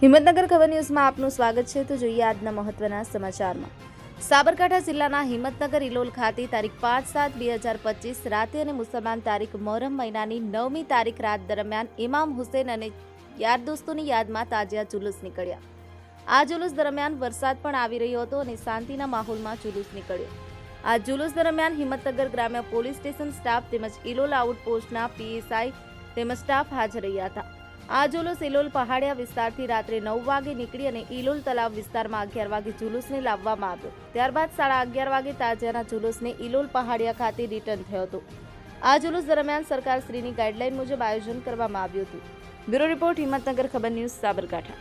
હિંમતનગર ખબર ન્યૂઝમાં આપનું સ્વાગત છે. તો જોઈએ આજના મહત્વના સમાચારમાં. સાબરકાંઠા જિલ્લાના હિંમતનગર ઇલોલ ખાતે તારીખ પાંચ સાત બે હજાર પચીસ રાતે અને મુસલમાન તારીખ મોહરમ મહિનાની નવમી તારીખ રાત દરમિયાન ઇમામ હુસેન અને યાર દોસ્તોની યાદમાં તાજિયા જુલુસ નીકળ્યા. આ જુલુસ દરમિયાન વરસાદ પણ આવી રહ્યો હતો અને શાંતિના માહોલમાં જુલુસ નીકળ્યો. આ જુલુસ દરમિયાન હિંમતનગર ગ્રામ્ય પોલીસ સ્ટેશન સ્ટાફ તેમજ ઇલોલ આઉટપોસ્ટના પીએસઆઈ તેમજ સ્ટાફ હાજર રહ્યા હતા. આ જુલુસ ઇલોલ પહાડિયા વિસ્તારથી રાત્રે નવ વાગે નીકળી અને ઇલોલ તલાવ વિસ્તારમાં અગિયાર વાગે જુલુસને લાવવામાં આવ્યો. ત્યારબાદ સાડા અગિયાર વાગે તાજાના જુલુસને ઇલોલ પહાડિયા ખાતે રિટર્ન થયો હતો. આ જુલુસ દરમિયાન સરકારશ્રીની ગાઈડલાઈન મુજબ આયોજન કરવામાં આવ્યું હતું. બ્યુરો રિપોર્ટ હિંમતનગર ખબર ન્યૂઝ, સાબરકાંઠા.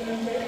Thank you.